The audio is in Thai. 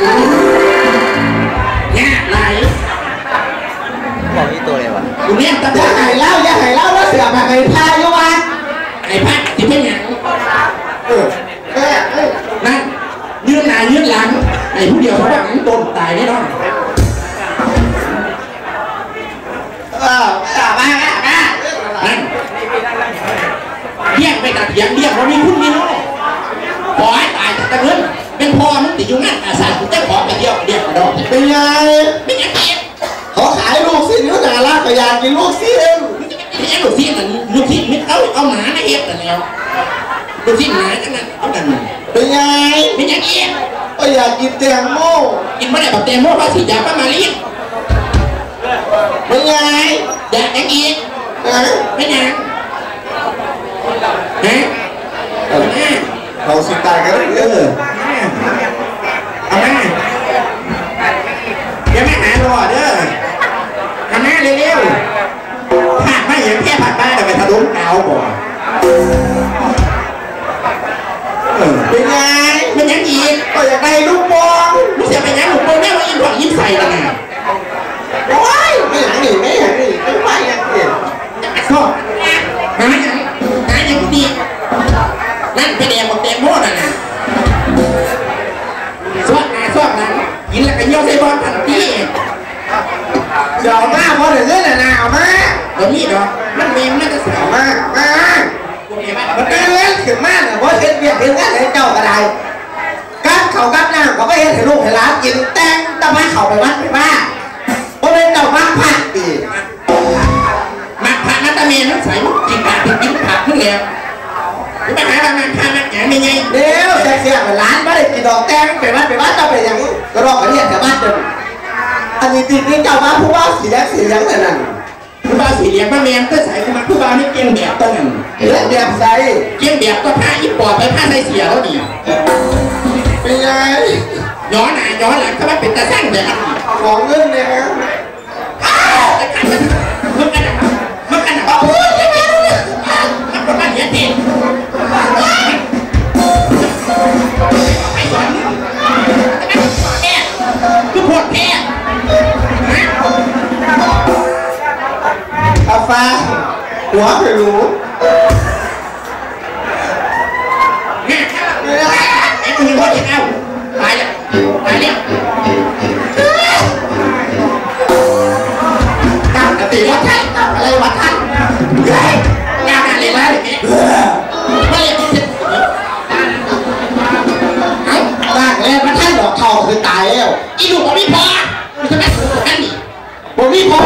ยากไหลบอกนี่ตัวเลยวะกูเนี่ยตะอย่าโกนให้เล่าอย่าให้เล่าว่าเสือมาให้พาอยู่วะไอ้พัดที่เป็นหยังเออเออเออนั่นยืนหน้ายืนหลังไอ้ผู้เดียวเขาแบบนั้นโดนตายแน่นอนเออตาบ้าบ้าบ้านั่นเรียกไปตัดเถียงเรียกว่ามีคุณมีน้อยขอให้ตายแต่เงินเป็นพ่ อมึงติดอยู่งานอาสากูจะขอไปเที่ยวเรียกกระดอกเป็นไงไม่งั้นเองเขาขายลูกสิ้นอยู่นาลาก็อยากกินลูกสิ้นมึงจะไม่ได้ลูกที่นั่นลูกที่มิเอาเอาหมามาเอ็ดนั่แล้วลูกที่หมาจังนั้นเอากันเป็นไงไม่งั้นเองก็อยากกินแตงโมกินไม่ได้แบบแตงโมภาษียาป้ามาลีนเป็นไงอยากอยางอีกนะไม่ยังฮะเขาสิตายกันเออ เอาหน้าเดี๋ยวแม่หารอเด้อเอาหน้าเร็วๆผ่านมาอย่างแค่ผ่านมาเดี๋ยวไปทะลุเกาบ่เป็นไงไม่ยังอีกก็อยากได้ลูกบอลรู้สึกเป็นยังหนูโป้แม่ว่ายิ้มหวังยิ้มใส่ละไงโอ้ยไม่อยากหนีไม่อยากหนีไม่ไปอยากหนีชอบหาอย่างหาย่างดีนั่นไปแดงบอกแดงโม่น่ะนะ กินแล้วก็โยนใส่บอลทันทีเดี๋ยวเอามาพอเดี๋ยวเล่นน่ะนะเอามาเดี๋ยวนี้ดอกมันเมมน่าจะเสียเอามากมามันเป็นเรื่องขึ้นมากเนี่ยว่าเห็นเวียกเห็นงานให้เจ้าก็ไดการเขากับน้ำเขาไม่เห็นให้ลูกให้หลานกินแตงตะมาเขาไปวัดไปบ้านเพราะเป็นเจ้าบ้านผักดีมาพระนัตเมนมันใส่มุกกินผักกินผักขึ้นแล้วไปหาบางานข้านักหาไม่ไงเดี๋ยว เสียเสียไปหลานไม่ได้กินดอกแตงไปวัดไปบ้านเจ้าไปอย่างนี้ก็รอกกันเรียกแต่บ้านเดิมอันนี้ติดนี่เจ้าบ้านผู้ว่าเสียเสียงแต่นั่นผู้บ่าวสีเหลี่ยมมาเมมก็ใส่ขึ้นมาผู้บ่าวนี่เกียงแบบต้นเล่นแบบใสเกียงแบบก็ผ้าอีปอบไปผ้าใส่เสียแล้วนี่เป็นไงย้อนหน้าย้อนหลังถ้ามันเป็นตาสร้างแบบนี้ของเงินเนี่ย หัวไม่รู้แค่ไอ้มึงว่าจะเอาตายแล้วตายแล้วตั้งสติว่าท่านอะไรวะท่านเฮ้ยงานอะไรวะไม่เลยร่างแล้วมันท่านดอกทองคือตายแล้วอีหนูผมไม่พอมันจะแม่กันดิผมมีพอ